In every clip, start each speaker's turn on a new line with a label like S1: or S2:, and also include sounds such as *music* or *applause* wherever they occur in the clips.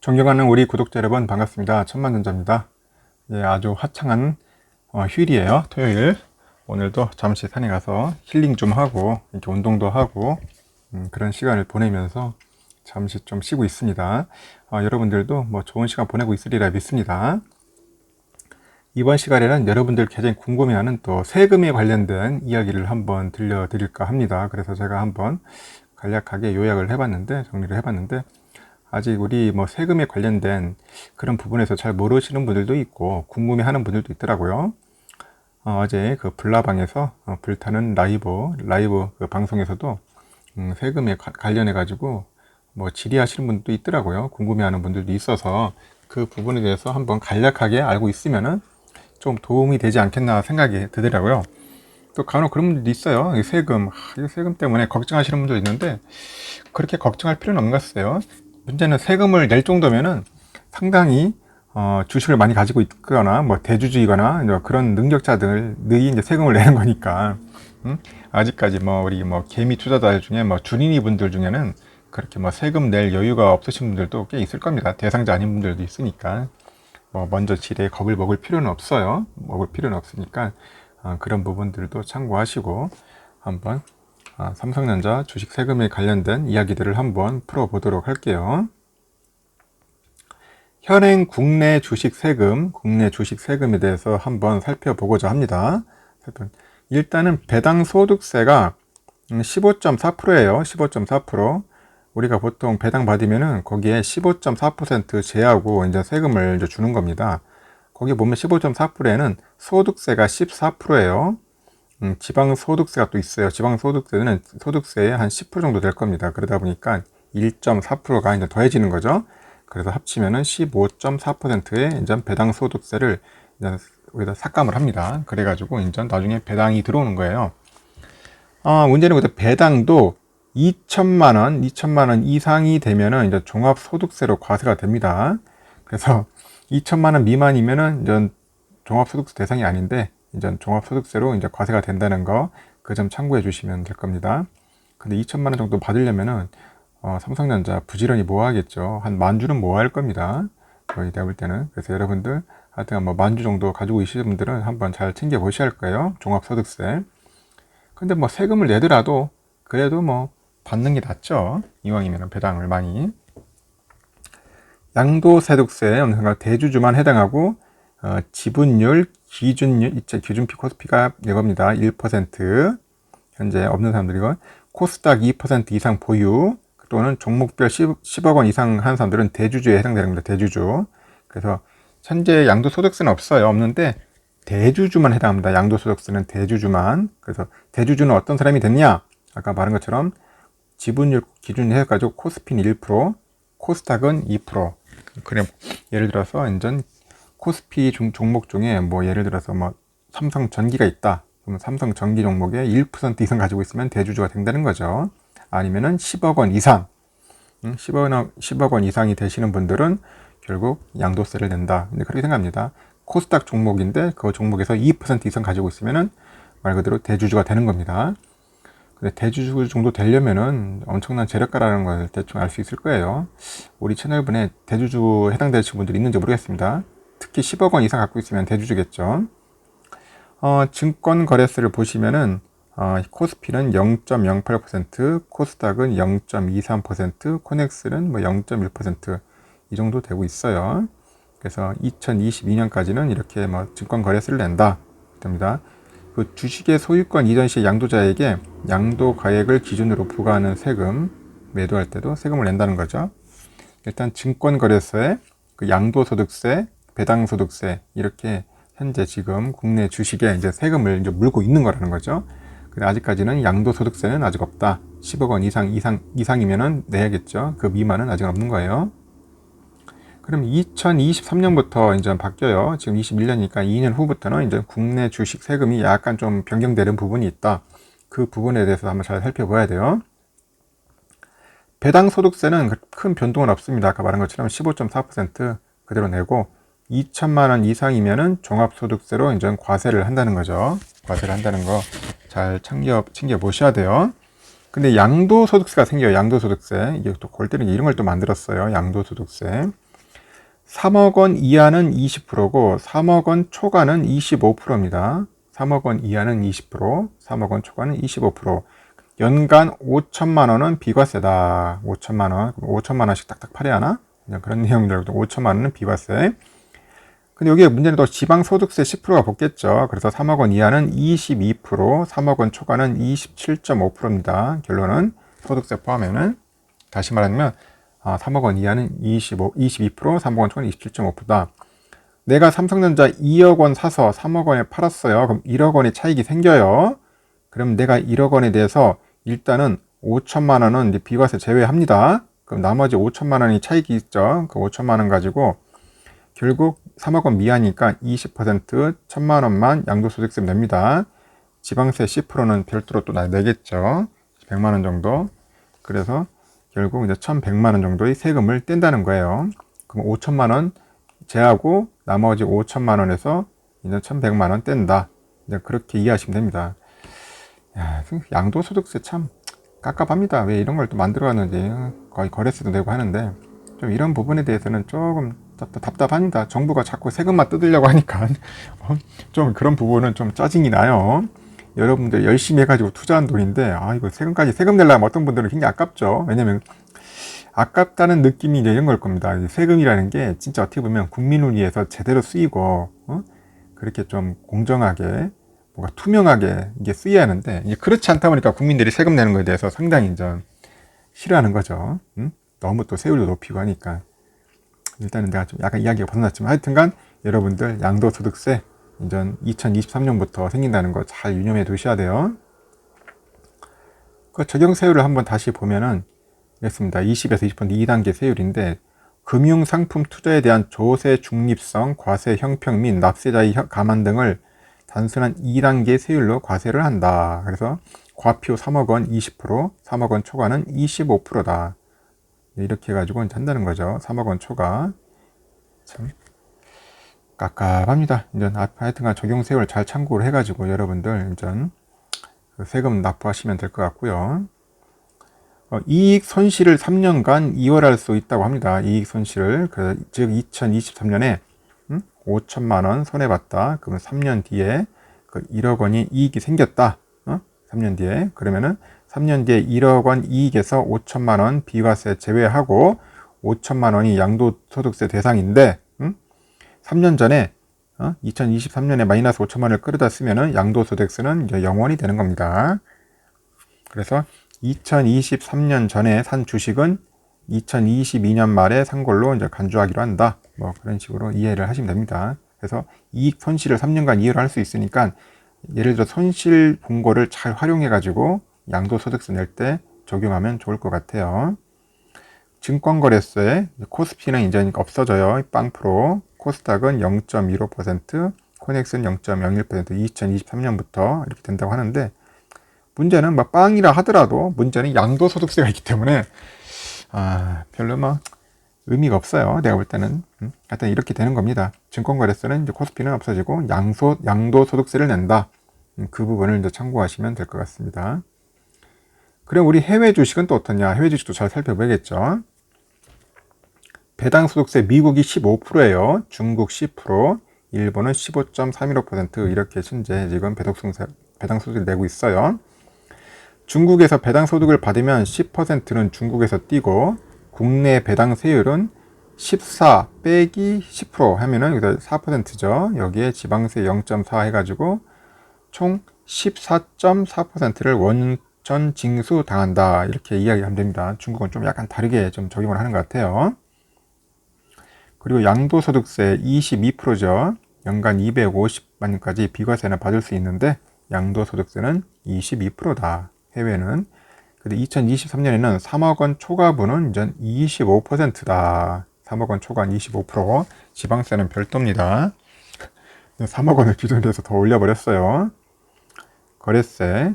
S1: 존경하는 우리 구독자 여러분 반갑습니다. 천만전자입니다. 예, 아주 화창한 어, 휴일이에요. 토요일. 오늘도 잠시 산에 가서 힐링 좀 하고 이렇게 운동도 하고 음, 그런 시간을 보내면서 잠시 좀 쉬고 있습니다. 어, 여러분들도 뭐 좋은 시간 보내고 있으리라 믿습니다. 이번 시간에는 여러분들 굉장히 궁금해하는 또 세금에 관련된 이야기를 한번 들려드릴까 합니다. 그래서 제가 한번 간략하게 요약을 해봤는데 정리를 해봤는데 아직 우리 뭐 세금에 관련된 그런 부분에서 잘 모르시는 분들도 있고 궁금해하는 분들도 있더라고요. 어, 제그 블라방에서 어, 불타는 라이브 라이브 그 방송에서도 음, 세금에 가, 관련해 가지고 뭐 질의하시는 분도 있더라고요. 궁금해하는 분들도 있어서 그 부분에 대해서 한번 간략하게 알고 있으면은 좀 도움이 되지 않겠나 생각이 들더라고요. 또 간혹 그런 분들도 있어요. 이 세금, 이 세금 때문에 걱정하시는 분도 있는데 그렇게 걱정할 필요는 없는 것 같아요. 문제는 세금을 낼 정도면은 상당히 어, 주식을 많이 가지고 있거나 뭐 대주주이거나 그런 능력자들이 이제 세금을 내는 거니까 음? 아직까지 뭐 우리 뭐 개미 투자자들 중에 뭐 주린이 분들 중에는 그렇게 뭐 세금 낼 여유가 없으신 분들도 꽤 있을 겁니다. 대상자 아닌 분들도 있으니까 뭐 먼저 지레 겁을 먹을 필요는 없어요. 먹을 필요는 없으니까 어, 그런 부분들도 참고하시고 한번 아, 삼성전자 주식 세금에 관련된 이야기들을 한번 풀어보도록 할게요. 현행 국내 주식 세금, 국내 주식 세금에 대해서 한번 살펴보고자 합니다. 일단은 배당 소득세가 15.4%예요. 15.4%. 우리가 보통 배당 받으면은 거기에 15.4% 제하고 이제 세금을 이제 주는 겁니다. 거기 보면 15.4%에는 소득세가 14%예요. 음, 지방 소득세가 또 있어요. 지방 소득세는 소득세의 한 10% 정도 될 겁니다. 그러다 보니까 1.4%가 이제 더해지는 거죠. 그래서 합치면은 15.4%의 이제 배당 소득세를 이제 여기다 삭감을 합니다. 그래가지고 이제 나중에 배당이 들어오는 거예요. 아, 문제는 배당도 2천만 원, 2천만 원 이상이 되면은 이제 종합 소득세로 과세가 됩니다. 그래서 2천만 원 미만이면은 이제 종합소득세 대상이 아닌데 이제 종합소득세로 이제 과세가 된다는 거 그 점 참고해 주시면 될 겁니다. 근데 2천만 원 정도 받으려면은 어, 삼성전자 부지런히 모아야겠죠. 한 만 주는 모아야 할 겁니다. 거의 내가 볼 때는. 그래서 여러분들 하여튼 뭐 만 주 정도 가지고 계시는 분들은 한번 잘 챙겨 보셔야 할 거예요. 종합소득세. 근데 뭐 세금을 내더라도 그래도 뭐 받는 게 낫죠. 이왕이면 배당을 많이. 양도세득세, 대주주만 해당하고 어, 지분율, 기준율, 이체 기준피 코스피가 이겁니다. 1% 현재 없는 사람들이고 코스닥 2% 이상 보유 또는 종목별 10, 억원 이상 하는 사람들은 대주주에 해당되는 겁니다. 대주주. 그래서 현재 양도소득세는 없어요. 없는데 대주주만 해당합니다. 양도소득세는 대주주만. 그래서 대주주는 어떤 사람이 됐냐? 아까 말한 것처럼 지분율 기준 해가지고 코스피는 1%, 코스닥은 2%. 그래 예를 들어서 인전 코스피 중, 종목 중에 뭐 예를 들어서 뭐 삼성 전기가 있다. 그러면 삼성 전기 종목에 1% 이상 가지고 있으면 대주주가 된다는 거죠. 아니면은 10억 원 이상, 10억 원, 10억 원 이상이 되시는 분들은 결국 양도세를 낸다. 그렇게 생각합니다. 코스닥 종목인데 그 종목에서 2% 이상 가지고 있으면은 말 그대로 대주주가 되는 겁니다. 근데 대주주 정도 되려면은 엄청난 재력가라는 걸 대충 알 수 있을 거예요. 우리 채널분에 대주주 해당되시는 분들이 있는지 모르겠습니다. 특히 10억 원 이상 갖고 있으면 대주주겠죠. 어, 증권 거래세를 보시면은 어, 코스피는 0.08%, 코스닥은 0.23%, 코넥스는 뭐 0.1%이 정도 되고 있어요. 그래서 2022년까지는 이렇게 뭐 증권 거래세를 낸다. 됩니다. 그 주식의 소유권 이전 시 양도자에게 양도 가액을 기준으로 부과하는 세금 매도할 때도 세금을 낸다는 거죠. 일단 증권 거래세, 그 양도소득세, 배당소득세 이렇게 현재 지금 국내 주식에 이제 세금을 이제 물고 있는 거라는 거죠. 근데 아직까지는 양도소득세는 아직 없다. 10억 원 이상 이상 이상이면은 내야겠죠. 그 미만은 아직 없는 거예요. 그럼 2023년부터 이제 바뀌어요. 지금 21년이니까 2년 후부터는 이제 국내 주식 세금이 약간 좀 변경되는 부분이 있다. 그 부분에 대해서 한번 잘 살펴봐야 돼요. 배당 소득세는 큰 변동은 없습니다. 아까 말한 것처럼 15.4% 그대로 내고 2천만 원 이상이면은 종합소득세로 이제 과세를 한다는 거죠. 과세를 한다는 거 잘 챙겨, 챙겨 보셔야 돼요. 근데 양도소득세가 생겨요. 양도소득세. 이게 또 골 때는 이런 걸 또 만들었어요. 양도소득세. 3억 원 이하는 20%고 3억 원 초과는 25%입니다. 3억 원 이하는 20%, 3억 원 초과는 25%. 연간 5천만 원은 비과세다. 5천만 원, 5천만 원씩 딱딱 팔아야 하나? 그런 *laughs* 내용들, 5천만 원은 비과세. 근데 여기에 문제는 또 지방소득세 10%가 붙겠죠. 그래서 3억 원 이하는 22%, 3억 원 초과는 27.5%입니다. 결론은 소득세 포함에는 다시 말하면 아, 3억 원 이하는 25, 22%, 3억 원 초과는 27.5%다. 내가 삼성전자 2억 원 사서 3억 원에 팔았어요. 그럼 1억 원의 차익이 생겨요. 그럼 내가 1억 원에 대해서 일단은 5천만 원은 이제 비과세 제외합니다. 그럼 나머지 5천만 원이 차익이 있죠. 그 5천만 원 가지고 결국 3억 원 미하니까 20% 1천만 원만 양도소득세 냅니다. 지방세 10%는 별도로 또 내겠죠. 100만 원 정도. 그래서 결국 이제 1,100만 원 정도의 세금을 뗀다는 거예요. 그럼 5천만 원 제하고 나머지 5천만 원에서 이제 1,100만 원 뗀다. 이제 그렇게 이해하시면 됩니다. 야, 양도소득세 참 깝깝합니다. 왜 이런 걸 또 만들어 놨는지 거의 거래세도 내고 하는데 좀 이런 부분에 대해서는 조금 답답합니다. 정부가 자꾸 세금만 뜯으려고 하니까 *laughs* 어, 좀 그런 부분은 좀 짜증이 나요. 여러분들 열심히 해가지고 투자한 돈인데 아 이거 세금까지 세금 내려면 어떤 분들은 굉장히 아깝죠. 왜냐면 아깝다는 느낌이 이제 이런 걸 겁니다. 세금이라는 게 진짜 어떻게 보면 국민을 위해서 제대로 쓰이고 어? 그렇게 좀 공정하게 뭔가 투명하게 이게 쓰여야 하는데 이제 그렇지 않다 보니까 국민들이 세금 내는 거에 대해서 상당히 좀 싫어하는 거죠. 응? 너무 또 세율도 높이고 하니까 일단은 내가 좀 약간 이야기가 벗어났지만 하여튼간 여러분들 양도소득세 이전 2023년부터 생긴다는 거 잘 유념해 두셔야 돼요. 그 적용 세율을 한번 다시 보면은 이랬습니다. 20에서 20% 2단계 세율인데 금융상품 투자에 대한 조세 중립성, 과세 형평 및 납세자의 감안 등을 단순한 2단계 세율로 과세를 한다. 그래서 과표 3억 원 20%, 3억 원 초과는 25%다. 이렇게 해가지고 한다는 거죠. 3억 원 초과. 참 깝깝합니다. 이제 하여튼간 적용 세율 잘 참고를 해가지고 여러분들 이제 그 세금 납부하시면 될 것 같고요. 어, 이익 손실을 3년간 이월할 수 있다고 합니다. 이익 손실을 그, 즉 2023년에 5천만 원 손해 봤다. 그러면 3년 뒤에 그 1억 원이 이익이 생겼다. 어? 3년 뒤에 그러면은 3년 뒤에 1억 원 이익에서 5천만 원 비과세 제외하고 5천만 원이 양도소득세 대상인데 음? 3년 전에 어? 2023년에 마이너스 5천만 원을 끌어다 쓰면은 양도소득세는 0원이 되는 겁니다. 그래서 2023년 전에 산 주식은 2022년 말에 산 걸로 이제 간주하기로 한다. 뭐 그런 식으로 이해를 하시면 됩니다. 그래서 이익 손실을 3년간 이해를 할 수 있으니까 예를 들어 손실 본 거를 잘 활용해 가지고 양도소득세 낼 때 적용하면 좋을 것 같아요. 증권거래소에 코스피는 이제 없어져요. 빵프로. 코스닥은 0.15%, 코넥스는 0.01% 2023년부터 이렇게 된다고 하는데 문제는 뭐 빵이라 하더라도 문제는 양도소득세가 있기 때문에 아 별로 뭐 의미가 없어요. 내가 볼 때는 음, 하여튼 이렇게 되는 겁니다. 증권거래소는 이제 코스피는 없어지고 양소 양도소득세를 낸다. 음, 그 부분을 이제 참고하시면 될 것 같습니다. 그럼 우리 해외 주식은 또 어떠냐? 해외 주식도 잘 살펴봐야겠죠. 배당 소득세 미국이 15%예요. 중국 10%, 일본은 15.315% 이렇게 현재 지금 배당 소득을 내고 있어요. 중국에서 배당 소득을 받으면 10%는 중국에서 띄고 국내 배당 세율은 14 빼기 10% 하면은 4%죠. 여기에 지방세 0.4 해가지고 총 14.4%를 원 천 징수 당한다. 이렇게 이야기하면 됩니다. 중국은 좀 약간 다르게 좀 적용을 하는 것 같아요. 그리고 양도소득세 22%죠. 연간 250만원까지 비과세는 받을 수 있는데 양도소득세는 22%다. 해외는. 근데 2023년에는 3억 원 초과분은 이제 25%다. 3억 원 초과는 25%. 지방세는 별도입니다. 3억 원을 기준으로 해서 더 올려버렸어요. 거래세.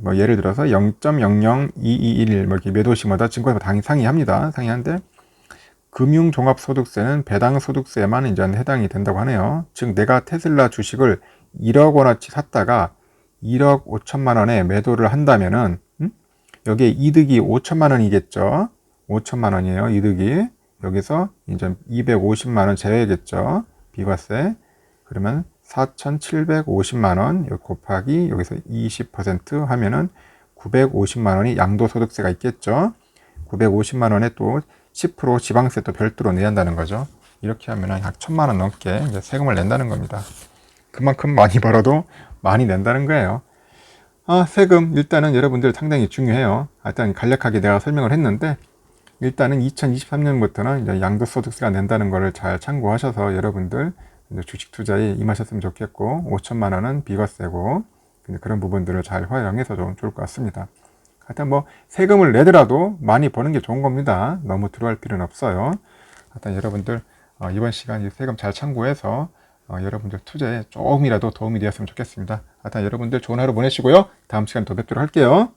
S1: 뭐 예를 들어서 0.00221 뭐 이렇게 매도시마다 증권사 당이 상이합니다. 상이한데 금융종합소득세는 배당소득세만 이제 해당이 된다고 하네요. 즉 내가 테슬라 주식을 1억 원어치 샀다가 1억 5천만 원에 매도를 한다면은 음? 여기에 이득이 5천만 원이겠죠. 5천만 원이에요. 이득이. 여기서 이제 250만 원 제외겠죠. 비과세. 그러면 4,750만 원 곱하기 여기서 20% 하면은 950만 원이 양도소득세가 있겠죠. 950만 원에 또 10% 지방세 또 별도로 내야 한다는 거죠. 이렇게 하면은 약 1천만 원 넘게 세금을 낸다는 겁니다. 그만큼 많이 벌어도 많이 낸다는 거예요. 아, 세금 일단은 여러분들 상당히 중요해요. 일단 간략하게 내가 설명을 했는데 일단은 2023년부터는 이제 양도소득세가 낸다는 거를 잘 참고하셔서 여러분들 주식 투자에 임하셨으면 좋겠고 5천만 원은 비과세고 그런 부분들을 잘 활용해서 좀 좋을 것 같습니다. 하여튼 뭐 세금을 내더라도 많이 버는 게 좋은 겁니다. 너무 들어갈 필요는 없어요. 하여튼 여러분들 어, 이번 시간 이 세금 잘 참고해서 어, 여러분들 투자에 조금이라도 도움이 되었으면 좋겠습니다. 하여튼 여러분들 좋은 하루 보내시고요. 다음 시간 또 뵙도록 할게요.